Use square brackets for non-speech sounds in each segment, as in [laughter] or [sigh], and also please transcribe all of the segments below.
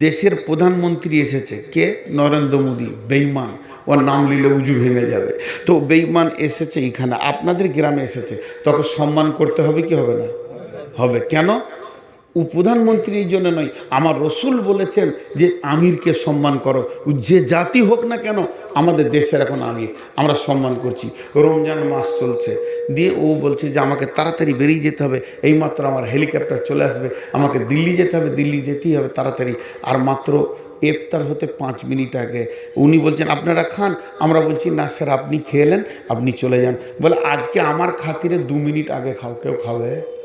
দেশের প্রধানমন্ত্রী এসেছে। কে? নরেন্দ্র মোদী, বেইমান। ওর নাম নিলে উজু ভেঙে যাবে। তো বেইমান এসেছে এখানে। আপনাদের গ্রামে এসেছে। তখন সম্মান করতে হবে কি হবে না? হবে। কেন? প্রধানমন্ত্রীর জন্য নয়, আমার রসুল বলেছেন যে আমিরকে সম্মান করো। যে জাতি হোক না কেন, আমাদের দেশের এখন আমির, আমরা সম্মান করছি। রমজান মাস চলছে। দিয়ে ও বলছে যে আমাকে তাড়াতাড়ি বেরিয়ে যেতে হবে। এইমাত্র আমার হেলিকপ্টার চলে আসবে। আমাকে দিল্লি যেতে হবে, দিল্লি যেতেই হবে তাড়াতাড়ি। আর মাত্র ইফতার হতে পাঁচ মিনিট আগে উনি বলছেন, আপনারা খান। আমরা বলছি, না স্যার, আপনি খেলেন আপনি চলে যান। বলে, আজকে আমার খাতিরে দু মিনিট আগে খাও, কেউ খাবে?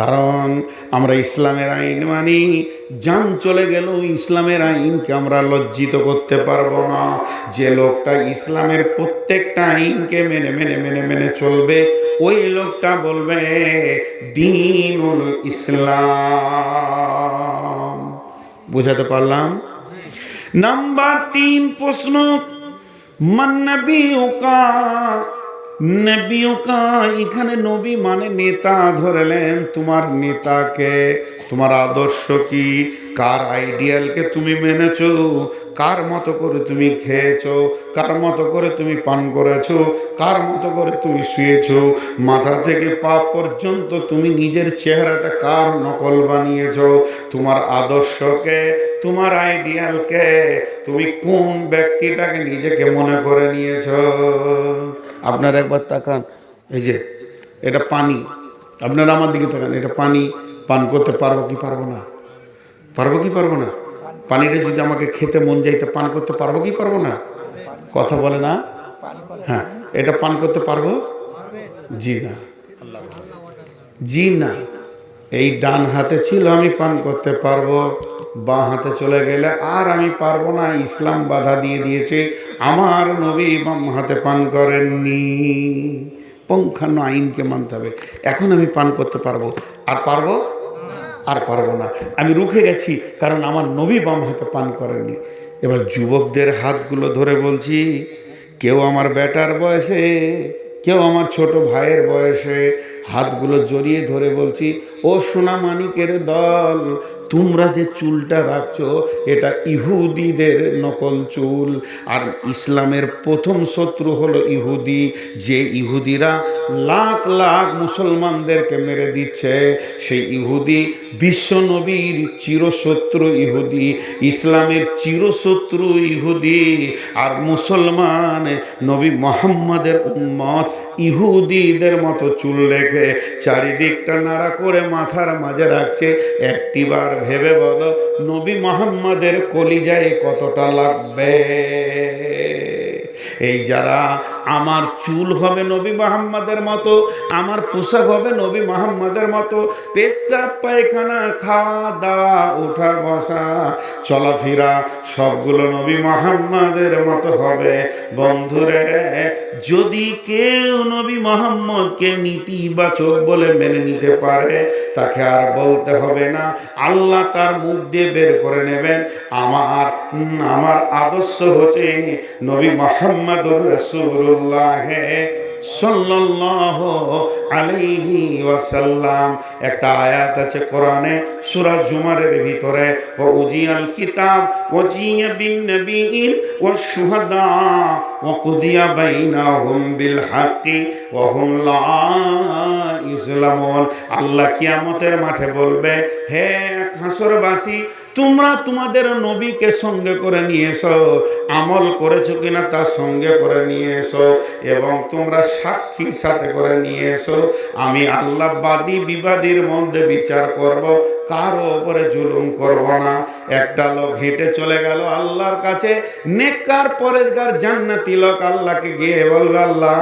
কারণ আমরা ইসলামের আইন মানি। যান চলে গেল ইসলামের আইনকে আমরা লজ্জিত করতে পারব না। যে লোকটা ইসলামের প্রত্যেকটা আইনকে মেনে মেনে মেনে মেনে চলবে, ওই লোকটা বলবে, দিনুল ইসলাম। বুঝাতে পারলাম? নাম্বার তিন প্রশ্ন মান্নবী ওকা এখানে নবী মানে নেতা, ধরলেন তোমার নেতাকে। তোমার আদর্শ কি? কার আইডিয়ালকে তুমি মেনেছো? কার মতো করে তুমি খেয়েছো? কার মতো করে তুমি পান করেছ? কার মতো করে তুমি শুয়েছো? মাথা থেকে পা পর্যন্ত তুমি নিজের চেহারাটা কার নকল বানিয়েছো? তোমার আদর্শকে, তোমার আইডিয়ালকে তুমি কোন ব্যক্তিটাকে নিজেকে মনে করে নিয়েছো? আপনার একবার তাকান। এই যে এটা পানি। আপনারা আমার দিকে তাকান। এটা পানি। পান করতে পারব কি পারব না? পারব কি পারব না? পানিটা যদি আমাকে খেতে মন যাইতে পান করতে পারব কি পারব না? কথা বলে না? হ্যাঁ এটা পান করতে পারব? জি না। জি না। এই ডান হাতে ছিল, আমি পান করতে পারব। বাঁ হাতে চলে গেলে আর আমি পারব না। ইসলাম বাধা দিয়ে দিয়েছে। আমার নবী বাম হাতে পান করেননি। পঙ্খান্ন আইনকে মানতে হবে। এখন আমি পান করতে পারব। আর পারব? আর পারব না। আমি রুখে গেছি, কারণ আমার নবী বাম হাতে পান করেননি। এবার যুবকদের হাতগুলো ধরে বলছি, কেউ আমার বেটার বয়সে, কেউ আমার ছোট ভাইয়ের বয়সে হাতগুলো জড়িয়ে ধরে বলছি, ও সোনা মানিকের দল, তোমরা যে চুলটা রাখছো, এটা ইহুদিদের নকল চুল। আর ইসলামের প্রথম শত্রু হলো ইহুদি, যে ইহুদিরা লাখ লাখ মুসলমানদেরকে মেরে দিচ্ছে। সেই ইহুদি বিশ্ব নবীর চিরশত্রু ইহুদি, ইসলামের চিরশত্রু ইহুদি। আর মুসলমান নবী মোহাম্মদের উম্মত ইহুদিদের মতো চুল রেখে চারিদিকটা নাড়া করে মাথার মাঝে রাখছে। একটিবার ভেবে বলো, নবী মোহাম্মদের কলিজায় কতটা লাগবে? এই যারা আমার চুল হবে নবী মোহাম্মদের মতো, আমার পোশাক হবে নবী মোহাম্মদের মতো। পেশাব, পায়খানা খাওয়া দাওয়া ওঠা বসা চলাফেরা, সবগুলো নবী মোহাম্মদের মতো হবে। বন্ধুরে, যদি কেউ নবী মোহাম্মদকে নীতিবাচক বলে মেনে নিতে পারে, তাকে আর বলতে হবে না। আল্লাহ তার মুখ দিয়ে বের করে নেবেন। আমার আমার আদর্শ হচ্ছে নবী মোহাম্মদুর ও ওজিয়া ওয়া হুম আল্লাহ কিয়ামতের মাঠে বলবে হে হাসরবাসী তোমরা তোমাদের নবীকে সঙ্গে করে নিয়ে এসো, আমল করেছ কিনা তার সঙ্গে করে নিয়ে এসো, এবং তোমরা সাক্ষীর সাথে করে নিয়ে এসো। আমি আল্লাহ বাদী বিবাদীর মধ্যে বিচার করব, কারও ওপরে জুলুম করব না। একটা লোক হেঁটে চলে গেল আল্লাহর কাছে, নেককার পরেজগার জান্নাতি লোক আল্লাহকে গিয়ে বলবে, আল্লাহ,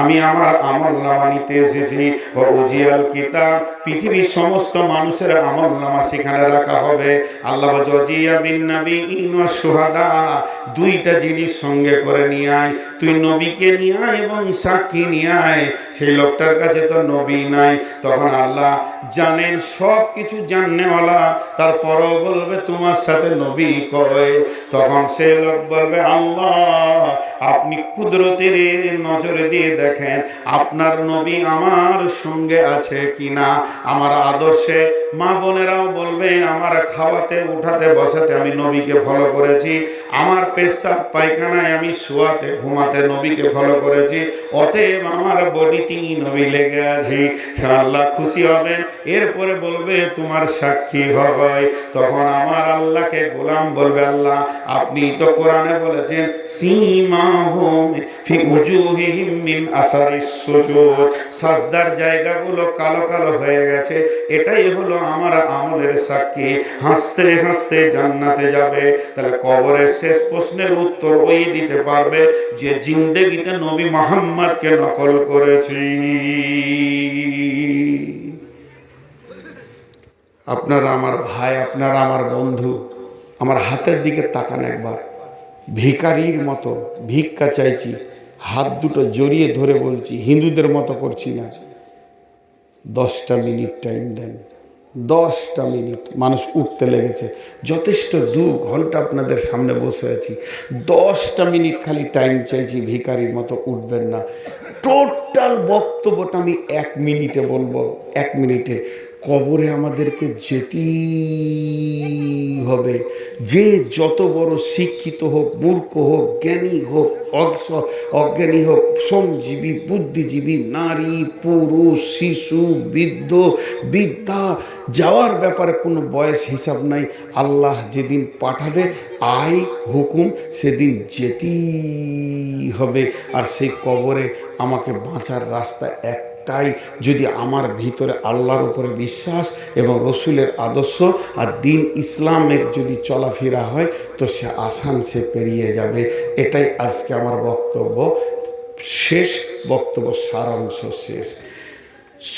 আমি আমার আমল নামা নিতে এসেছি। ও উজিয়াল কিতাব, পৃথিবীর সমস্ত মানুষের আমল নামা সেখানে রাখা হবে। আল্লাহ সুহাদা দুইটা জিনিস সঙ্গে করে নিয়ে আয়। তুই নবীকে নিয়ে আয় এবং সাক্ষী নিয়ে আয়। সেই লোকটার কাছে তো নবী নাই। তখন আল্লাহ জানেন সব কিছু জাননেওয়ালা। তারপরও বলবে, তোমার সাথে নবী কয়? তখন সে লোক বলবে, আল্লাহ, আপনি কুদরতের নজরে দিয়ে দেখেন, আপনার নবী আমার সঙ্গে আছে কিনা? আমার আদর্শে মা বোনেরাও বলবে, আমার খাওয়াতে উঠাতে, বসাতে আমি নবীকে ফলো করেছি। আমার পেশাব পায়খানায় আমি শোয়াতে, ঘুমাতে নবীকে ফলো করেছি। অতএব আমার বডিতেই নবী লেগে আছে। আল্লাহ, খুশি হবেন? এরপরে বলবে, তোমার সাক্ষী হয় তখন আমার আল্লাহকে গোলাম বলবে, আল্লাহ, আপনি তো কোরআনে বলেছেন সীমা হোম সাজদার জায়গাগুলো কালো কালো হয়ে গেছে। এটাই হলো আমার আমলের সাক্ষী। হাসতে হাসতে জান্নাতে যাবে, তাহলে কবরের শেষ প্রশ্নের উত্তর ওই দিতে পারবে যে জিন্দেগিতে নবী মোহাম্মদকে নকল করেছি। আপনারা আমার ভাই, আপনারা আমার বন্ধু, আমার হাতের দিকে তাকান একবার। ভিকারির মতো, ভিক্ষা চাইছি, হাত দুটো জড়িয়ে ধরে বলছি, হিন্দুদের মতো করছি না। দশটা মিনিট টাইম দেন। দশটা মিনিট মানুষ উঠতে লেগেছে। যথেষ্ট দু ঘণ্টা আপনাদের সামনে বসে আছি। দশটা মিনিট খালি টাইম চাইছি ভিকারির মতো উঠবেন না। টোটাল বক্তব্যটা আমি এক মিনিটে বলব, এক মিনিটে। কবরে আমাদেরকে যেতেই হবে। যে যত বড় শিক্ষিত হোক, মূর্খ হোক, জ্ঞানী হোক, অজ্ঞ- অজ্ঞানী হোক, শ্রমজীবী, বুদ্ধিজীবী, নারী, পুরুষ, শিশু, বৃদ্ধ বিদ্যা যাওয়ার ব্যাপারে কোনো বয়স হিসাব নাই। আল্লাহ যেদিন পাঠাবে আয় হুকুম সেদিন যেতেই হবে। আর সেই কবরে আমাকে বাঁচার রাস্তা এক একটাই যদি আমার ভিতরে আল্লাহর উপরে বিশ্বাস এবং রসুলের আদর্শ আর দিন ইসলামের যদি চলাফেরা হয়, তো সে আসান সে পেরিয়ে যাবে। এটাই আজকে আমার বক্তব্য। শেষ বক্তব্য, সারাংশ শেষ।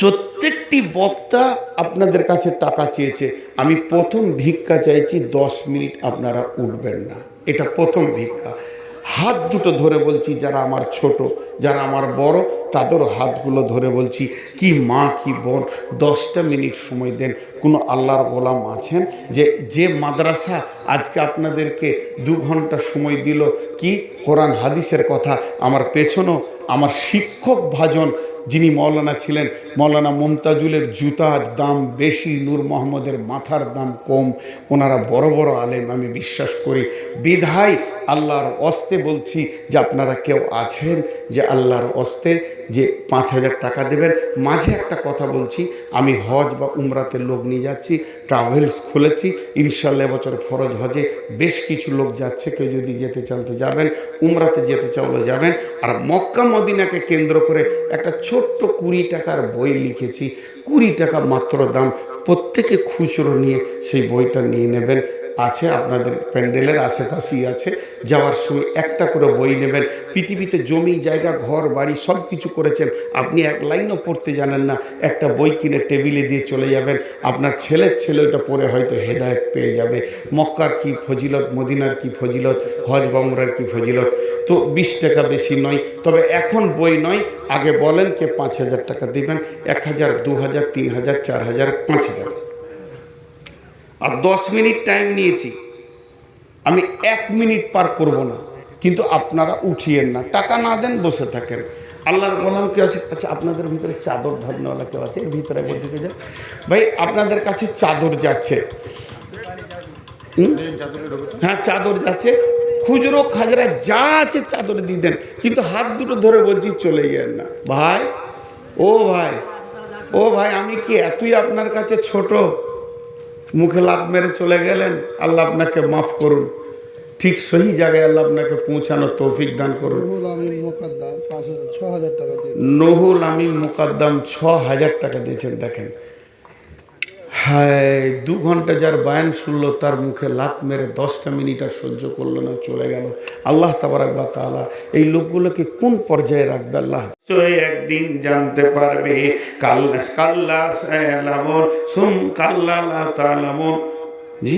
প্রত্যেকটি বক্তা আপনাদের কাছে টাকা চেয়েছে। আমি প্রথম ভিক্ষা চাইছি, দশ মিনিট আপনারা উঠবেন না। এটা প্রথম ভিক্ষা। হাত দুটো ধরে বলছি, যারা আমার ছোট, যারা আমার বড় তাদের হাতগুলো ধরে বলছি, কি মা, কি বোন, দশটা মিনিট সময় দেন। কোনো আল্লাহর গোলাম আছেন? যে যে মাদ্রাসা আজকে আপনাদেরকে দু ঘণ্টা সময় দিল, কি? কোরআন, হাদিসের কথা, আমার পেছনও আমার শিক্ষক ভাজন যিনি মৌলানা ছিলেন, মৌলানা মমতাজুলের জুতার দাম বেশি, নূর মোহাম্মদের মাথার দাম কম, ওনারা বড় বড় আলেম, আমি বিশ্বাস করি। বিধায় আল্লাহর অস্তে বলছি যে আপনারা কেউ আছেন যে আল্লাহর অস্তে যে পাঁচ হাজার টাকা দেবেন। মাঝে একটা কথা বলছি, আমি হজ বা উমরাতে লোক নিয়ে যাচ্ছি, ট্রাভেলস খুলেছি, ইনশাল্লাহ বছর ফরজ হজে বেশ কিছু লোক যাচ্ছে, কেউ যদি যেতে চান তো যাবেন, উমরাতে যেতে চাইলে যাবেন। আর মক্কা মদিনাকে কেন্দ্র করে একটা ছোট্ট কুড়ি টাকার বই লিখেছি। কুড়ি টাকা মাত্র দাম, প্রত্যেকে খুচরো নিয়ে সেই বইটা নিয়ে নেবেন। আছে, আপনাদের প্যান্ডেলের আশেপাশেই আছে। যাওয়ার সময় একটা করে বই নেবেন। পৃথিবীতে জমি, জায়গা, ঘর, বাড়ি সব কিছু করেছেন। আপনি এক লাইনও পড়তে জানেন না। একটা বই কিনে টেবিলে দিয়ে চলে যাবেন। আপনার ছেলের ছেলে ওটা পড়ে হয়তো হেদায়ত পেয়ে যাবে। মক্কার কি ফজিলত, মদিনার কি ফজিলত, হজ বামরার কি ফজিলত? তো বিশ টাকা বেশি নয়। তবে এখন বই নয়। আগে বলেন কে পাঁচ হাজার টাকা দেবেন। এক হাজার, দু হাজার, তিন হাজার, চার হাজার, পাঁচ হাজার। আর দশ মিনিট টাইম নিয়েছি। আমি এক মিনিট পার করব না, কিন্তু আপনারা উঠিয়েন না। টাকা না দেন, বসে থাকেন। আল্লাহর গোলাম কেউ আছে? আচ্ছা আপনাদের ভিতরে চাদর ধরনেওয়ালা কেউ আছে? এর ভিতরে ঢুকে যায় ভাই, আপনাদের কাছে চাদর যাচ্ছে। হ্যাঁ চাদর যাচ্ছে। খুচরো খাজরা যা আছে চাদর দিয়ে দেন। কিন্তু হাত দুটো ধরে বলছি চলে গেলেন না। ভাই, ও ভাই ও ভাই, আমি কি এতই আপনার কাছে ছোট? মুখে লাত মেরে চলে গেলেন আল্লাহ আপনাকে মাফ করুন। ঠিক সহি জায়গায় আল্লাহ আপনাকে পৌঁছানোর তৌফিক দান করুন। আমিন মোকাদ্দাম নহুল আমি মুকাদ্দাম ছ হাজার টাকা দিয়েছেন দেখেন। হায় দু ঘণ্টা যার বায়ান শুনল তার মুখে লাত মেরে দশটা মিনিট আর সহ্য করল না চলে গেল। আল্লাহ তাবারাক বা তালা এই লোকগুলোকে কোন পর্যায়ে রাখবে আল্লাহ? একদিন জানতে পারবে কাল্লা কাল্লা সুম কাল্লা তালামুন। জি?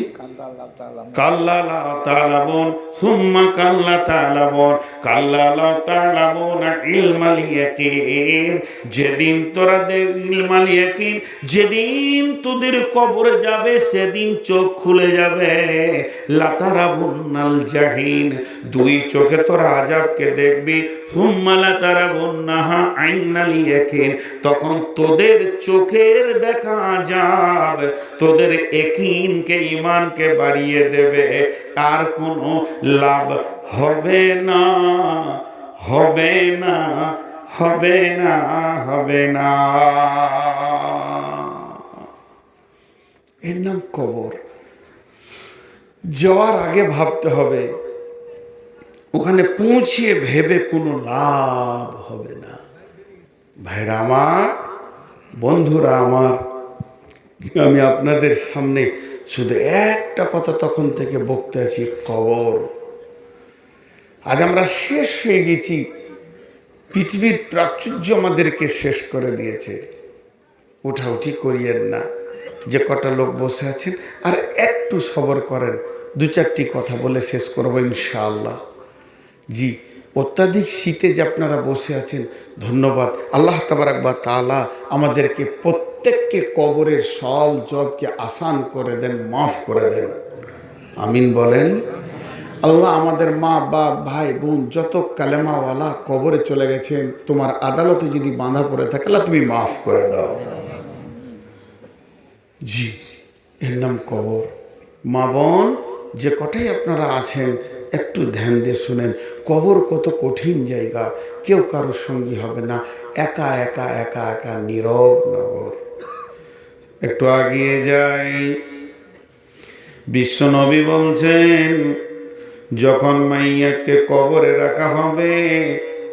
কাল্লা লা তালাবুন সুম্মা কাল্লা তালাবুন কাল্লা লা তালাবুন ইয়াকিন। যেদিন তোরা দে ইয়াকিন, যেদিন তোদের কবরে যাবে, সেদিন চোখ খুলে যাবে। লাতারাবুন্নাল জাহিন, দুই চোখে তোরা আজাবকে দেখবি। সুম্মা লাতারাবুন্নাহা আইনাল ইয়াকিন, তখন তোদের চোখের দেখা আজাব তোদের একিনকে ইমানকে বাড়িয়ে দেবে আর কোনো লাভ হবে না হবে না হবে না হবে না। এর নাম কবর। যাওয়ার আগে ভাবতে হবে, ওখানে পৌঁছিয়ে ভেবে কোনো লাভ হবে না। ভাইরা আমার, বন্ধুরা আমার, আমি আপনাদের সামনে শুধু একটা কথা তখন থেকে বকতে আছি, কবর। আজ আমরা শেষ হয়ে গেছি। পৃথিবীর প্রাচুর্য আমাদেরকে শেষ করে দিয়েছে। উঠাউঠি করিয়েন না। যে কটা লোক বসে আছেন, আর একটু সবর করেন। দু চারটি কথা বলে শেষ করব ইনশাআল্লাহ। জি অত্যাধিক শীতে যে আপনারা বসে আছেন, ধন্যবাদ। আল্লাহ তাবারাক তাবারাকবা তালা আমাদেরকে প্রত্যেককে কবরের সল জবকে আসান করে দেন, মাফ করে দেন। আমিন বলেন, আল্লাহ আমাদের মা, বাপ, ভাই, বোন, যত কালেমাওয়ালা কবরে চলে গেছেন, তোমার আদালতে যদি বাঁধা পড়ে থাকে, আল্লাহ তুমি মাফ করে দাও। জি, এর নাম কবর। মা, বোন, যে কটাই আপনারা আছেন একটু ধ্যান দিয়ে শুনেন। কবর কত কঠিন জায়গা, কেউ কারোর সঙ্গী হবে না। একা একা একা একা, নীরব নগর। একটু আগিয়ে যাই। বিশ্বনবী বলছেন, যখন মাইয়াকে কবরে রাখা হবে,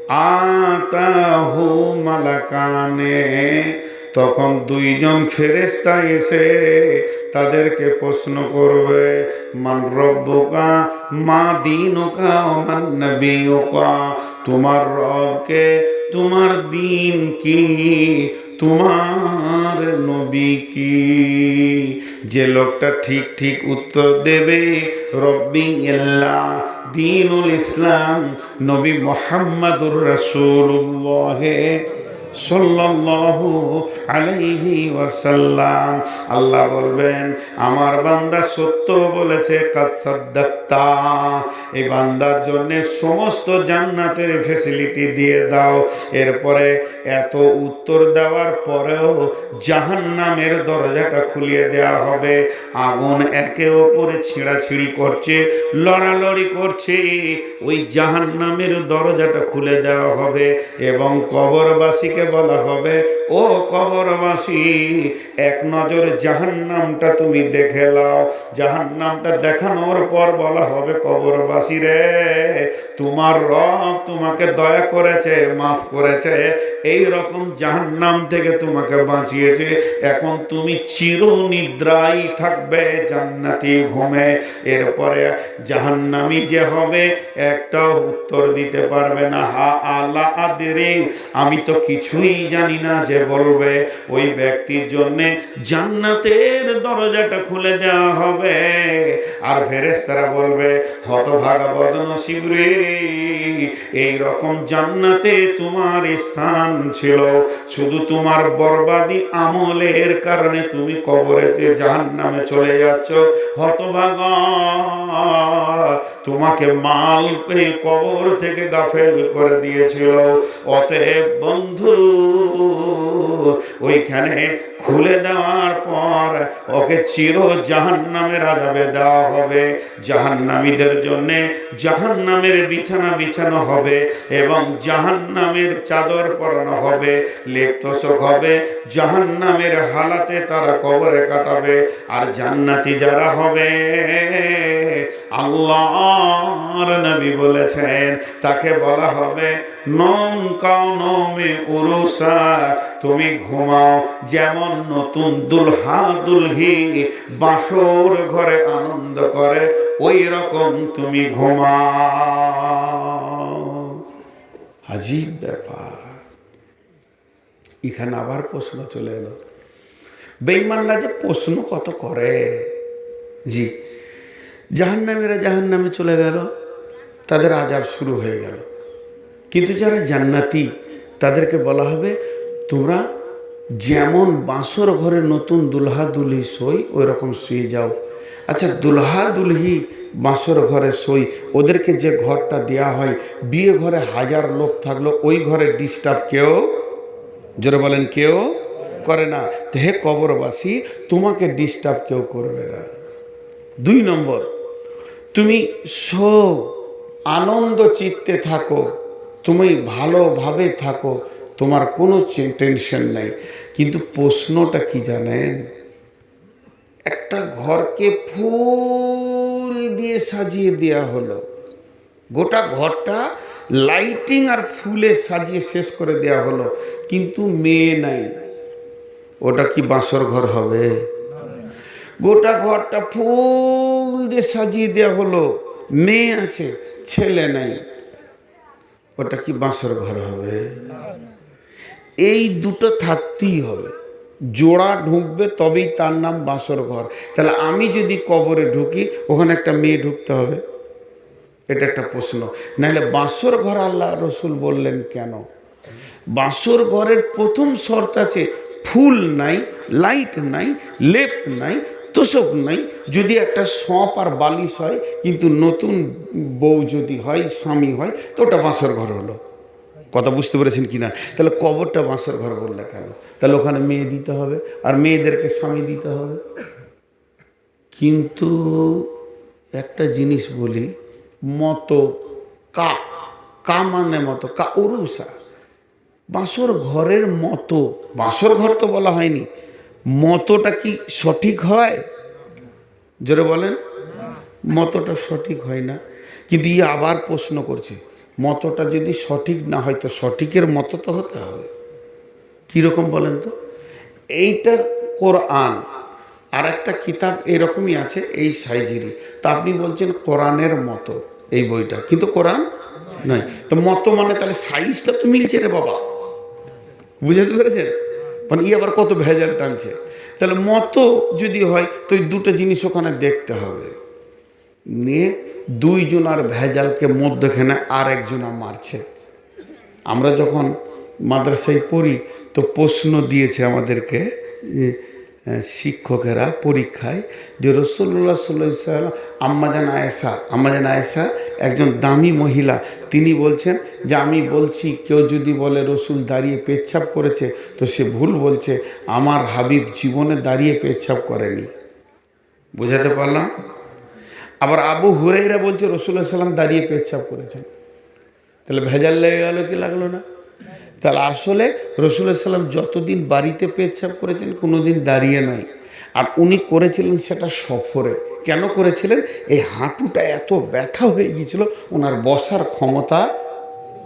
আতাহু মালাকানে তখন দুইজন ফেরেস্তা এসে তাদেরকে প্রশ্ন করবে, মান রব্বকা, মা দিনকা মান নবীকা তোমার রবকে তোমার দিন কি? তোমার নবী কি? যে লোকটা ঠিক ঠিক উত্তর দেবে, রব্বি আল্লাহ, দিনুল ইসলাম, নবী মোহাম্মদুর রসুল্লাহ আল্লাহ বলবেন, আমার বান্দা সত্য বলেছে এই বান্দার জন্য সমস্ত জান্নাতের ফেসিলিটি দিয়ে দাও। এরপরে এত উত্তর দেওয়ার পরেও জাহান্নামের দরজাটা খুলিয়ে দেওয়া হবে। আগুন একে ওপরে ছিঁড়াছিঁড়ি করছে, লড়ালড়ি করছে। ওই জাহান্নামের দরজাটা খুলে দেওয়া হবে এবং কবরবাসীকে বলা হবে, ও কবরবাসী, এক নজর জাহান্নামটা তুমি দেখে লাও জাহান্নামটা দেখানোর পর বলা হবে, কবরবাসী রে, তোমার রব তোমাকে দয়া করেছে, মাফ করেছে, এই রকম জাহান্নাম থেকে তোমাকে বাঁচিয়েছে। এখন তুমি চির নিদ্রাই থাকবে, জান্নাতি ঘুমে। এরপরে জাহান্নামি যে হবে একটা উত্তর দিতে পারবে না, হা আল্লাহ আদেরে, আমি তো কিছুই জানি না যে বলবে। ওই ব্যক্তির জন্যে জান্নাতের দরজাটা খুলে দেওয়া হবে। আর ফেরেশতারা বলবে, হতভাগা বদনসিব রে। এই রকম জান্নাতে তোমার স্থান ছিল। শুধু তোমার বরবাদি আমলের কারণে তুমি কবরেতে জাহান নামে চলে যাচ্ছ। হতভাগা, তোমাকে মালকে কবর থেকে গাফেল করে দিয়েছিল। অতএব বন্ধু ওইখানে খুলে দেওয়ার পর ওকে চির জাহান্নামের আজাবে দেওয়া হবে। জাহান্নামীদের জন্য জাহান্নামের বিছানা বিছানো হবে এবং জাহান্নামের চাদর পরানো হবে। লেপ্তশোক হবে, জাহান্নামের হালাতে তারা কবরে কাটাবে আর জান্নাতি যারা হবে, আল্লাহর নবী বলেছেন, তাকে বলা হবে, নম কাও নমে উরুসা তুমি ঘুমাও যেমন নতুন দুলহা দুলহি বাসর ঘরে আনন্দ করে ওই রকম তুমি ঘুমাও। আজীব ব্যাপার। এখানে আবার প্রশ্ন চলে এলো। বেইমানরা যে প্রশ্ন কত করে? জি। জাহান্নামীরা জাহান্নামে চলে গেল। তাদের আজাব শুরু হয়ে গেল। কিন্তু যারা জান্নাতি তাদেরকে বলা হবে, তোমরা যেমন বাঁশর ঘরে নতুন দুলহা দুলহি সই ওই রকম শুয়ে যাও। আচ্ছা দুলহা দুলহি বাঁশর ঘরে সই, ওদেরকে যে ঘরটা দেয়া হয়, বিয়ে ঘরে হাজার লোক থাকল, ওই ঘরে ডিস্টার্ব কেউ? জোরে বলেন, কেউ করে না। হে কবরবাসী, তোমাকে ডিস্টার্ব কেউ করবে না। দুই নম্বর, তুমি সো আনন্দ চিত্তে থাকো। তুমি ভালোভাবে থাকো, তোমার কোনো টেনশন নেই। কিন্তু প্রশ্নটা কি জানেন? একটা ঘরকে ফুল দিয়ে সাজিয়ে দেওয়া হলো। গোটা ঘরটা লাইটিং আর ফুলে সাজিয়ে শেষ করে দেওয়া হলো। কিন্তু মেয়ে নাই। ওটা কি বাঁশর ঘর হবে? গোটা ঘরটা ফুল দিয়ে সাজিয়ে দেওয়া হলো। মেয়ে আছে, ছেলে নাই। ওটা কি বাঁশর ঘর হবে? এই দুটো থাকতেই হবে। জোড়া ঢুকবে তবেই তার নাম বাঁশর ঘর। তাহলে আমি যদি কবরে ঢুকি, ওখানে একটা মেয়ে ঢুকতে হবে। এটা একটা প্রশ্ন। নাহলে বাঁশর ঘর আল্লাহ রসুল বললেন কেন? বাঁশর ঘরের প্রথম শর্ত আছে, ফুল নাই, লাইট নাই, লেপ নাই তোষক নাই, যদি একটা সঁপ আর বালিশ হয়, কিন্তু নতুন বউ যদি হয়, স্বামী হয়, তো ওটা বাঁশর ঘর হলো। কথা বুঝতে পেরেছেন কি না? তাহলে কবরটা বাঁশর ঘর বললে কেন? তাহলে ওখানে মেয়ে দিতে হবে, আর মেয়েদেরকে স্বামী দিতে হবে। কিন্তু একটা জিনিস বলি, মতো কা কা মানে মতো, কা উরুষা বাঁশর ঘরের মতো, বাঁশর ঘর তো বলা হয়নি। মতোটা কি সঠিক হয়? জোরে বলেন। মতোটা সঠিক হয় না। কিন্তু ইয়ে আবার প্রশ্ন করছে, মতোটা যদি সঠিক না হয়, তো সঠিকের মতো তো হতে হবে। কীরকম বলেন তো? এইটা কোরআন আর একটা কিতাব এরকমই আছে, এই সাইজেরই তা আপনি বলছেন কোরআনের মতো, এই বইটা। কিন্তু কোরআন নয়। তো মতো মানে তাহলে সাইজটা তো মিলছে রে বাবা। বুঝতে পেরেছেন? মানে ই আবার কত ভেজাল টানছে। তাহলে মতো যদি হয়, তো ওই দুটো জিনিস ওখানে দেখতে হবে। নিয়ে দুইজনার ভেজালকে মধ্যখানে আর একজনা মারছে। আমরা যখন মাদ্রাসায় পড়ি, তো প্রশ্ন দিয়েছে আমাদেরকে শিক্ষকেরা পরীক্ষায় যে রসল্লা সাল্লাম আম্মাজান আয়েসা আম্মাজান আয়েসা একজন দামি মহিলা, তিনি বলছেন যে আমি বলছি, কেউ যদি বলে রসুল দাঁড়িয়ে পেচ্ছাপ করেছে, তো সে ভুল বলছে, আমার হাবিব জীবনে দাঁড়িয়ে পেচ্ছাপ করেনি। বোঝাতে পারলাম? আবার আবু হুরাইরা বলছে রসুল্লাহ সাল্লাম দাঁড়িয়ে পেচ্ছাপ করেছেন। তাহলে ভেজাল লেগে গেল কি লাগল না? তাহলে আসলে রসুল্লাহ সাল্লাম যতদিন বাড়িতে পেচ্ছাপ করেছেন কোনো দিন দাঁড়িয়ে নাই। আর উনি করেছিলেন সেটা সফরে। কেন করেছিলেন? এই হাঁটুটা এত ব্যথা হয়ে গিয়েছিল, ওনার বসার ক্ষমতা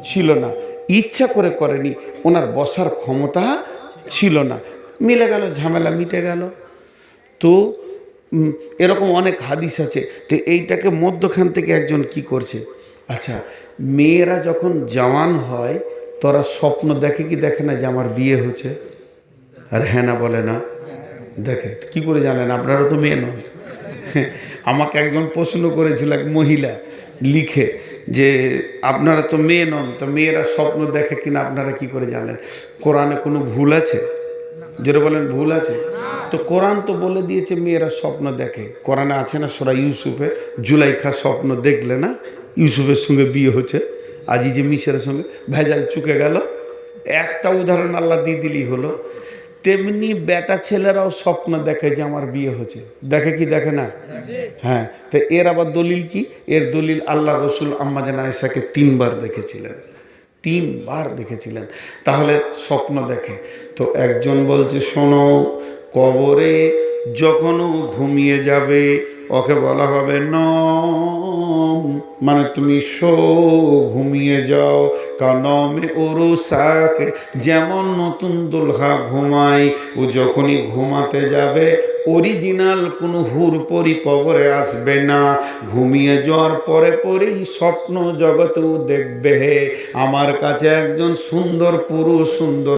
ছিল না। ইচ্ছা করে করেনি, ওনার বসার ক্ষমতা ছিল না। মিলে গেল, ঝামেলা মিটে গেল। তো এরকম অনেক হাদিস আছে তো এইটাকে মধ্যখান থেকে একজন কি করছে? আচ্ছা মেয়েরা যখন জওয়ান হয় তোরা স্বপ্ন দেখে কি দেখে না যে আমার বিয়ে হচ্ছে আর হ্যাঁ না বলে না। দেখে, কি করে জানেন? আপনারা তো মেয়ে নন। [laughs] আমাকে একজন প্রশ্ন করেছিল এক মহিলা, লিখে যে আপনারা তো মেয়ে নন, তো মেয়েরা স্বপ্ন দেখে কিনা আপনারা কি করে জানেন? কোরআনে কোনো ভুল আছে? যেটা বলেন, ভুল আছে? তো কোরআন তো বলে দিয়েছে মেয়েরা স্বপ্ন দেখে। কোরআনে আছে না সোরা ইউসুফে জুলাইখা স্বপ্ন দেখলে না ইউসুফের সঙ্গে বিয়ে হচ্ছে আজি যে মিশরের সঙ্গে ভেজাল চুকে গেল, একটা উদাহরণ আল্লাহ দিয়ে দিলেই হলো। তেমনি বেটা ছেলেরাও স্বপ্ন দেখে যে আমার বিয়ে হচ্ছে দেখে কি দেখে না? হ্যাঁ তো এর আবার দলিল কি? এর দলিল আল্লাহ রসুল আম্মাজান আয়েশাকে তিনবার দেখেছিলেন। তিনবার দেখেছিলেন। তাহলে স্বপ্ন দেখে। তো একজন বলছে, শোনো, কবরে যখনও ঘুমিয়ে যাবে ওকে বলা হবে ন মানে তুমি শো ঘুমিয়ে যাও, কানমে ওরু সাকে যেমন নতুন দুলহা ঘুমায়, ও যখনই ঘুমাতে যাবে, অরিজিনাল কোনো হুরপরি কবরে আসবে না। ঘুমিয়ে যাওয়ার পরে পরেই স্বপ্ন জগতেও দেখবে হে, আমার কাছে একজন সুন্দর পুরুষ, সুন্দর